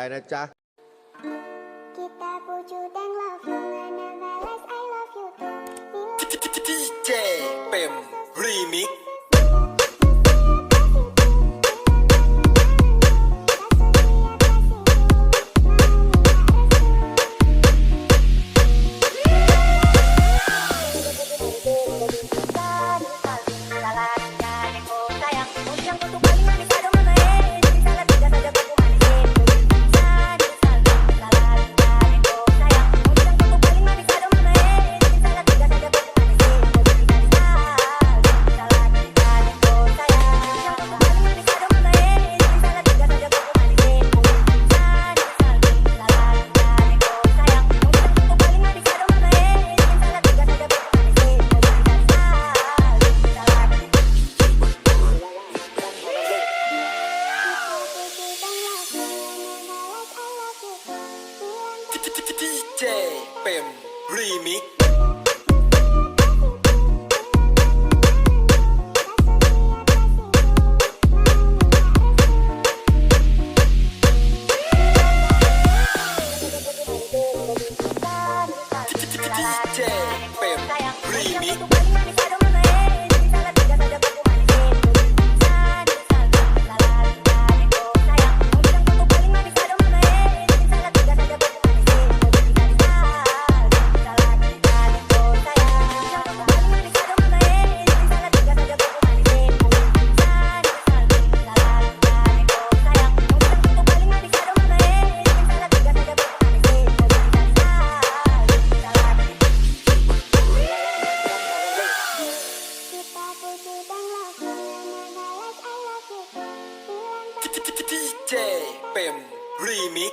ายนะจ๊ะ Kita wujud dan love you Never less I love you too Bila ดีเดีเจเป็มรีมิกดีเจเป็มรีมิก ดีเจเป็มรีมิก